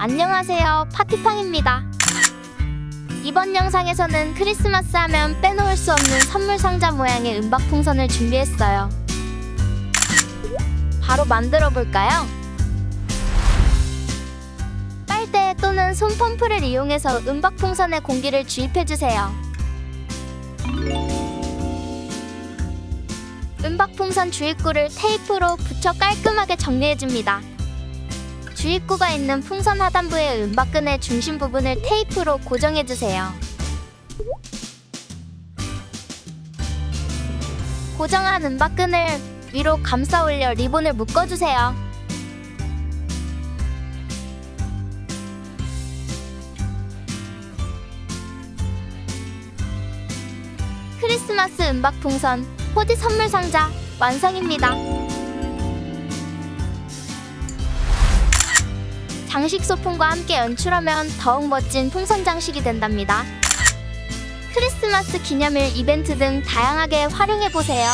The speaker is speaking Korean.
안녕하세요. 파티팡입니다. 이번 영상에서는 크리스마스 하면 빼놓을 수 없는 선물 상자 모양의 음박 풍선을 준비했어요. 바로 만들어 볼까요? 빨대 또는 손 펌프를 이용해서 음박 풍선에 공기를 주입해 주세요. 음박 풍선 주입구를 테이프로 붙여 깔끔하게 정리해 줍니다. 주입구가 있는 풍선 하단부의 음박끈의 중심 부분을 테이프로 고정해 주세요. 고정한 음박끈을 위로 감싸 올려 리본을 묶어 주세요. 크리스마스 음박 풍선 포디 선물 상자 완성입니다. 장식 소품과 함께 연출하면 더욱 멋진 풍선 장식이 된답니다. 크리스마스 기념일 이벤트 등 다양하게 활용해 보세요.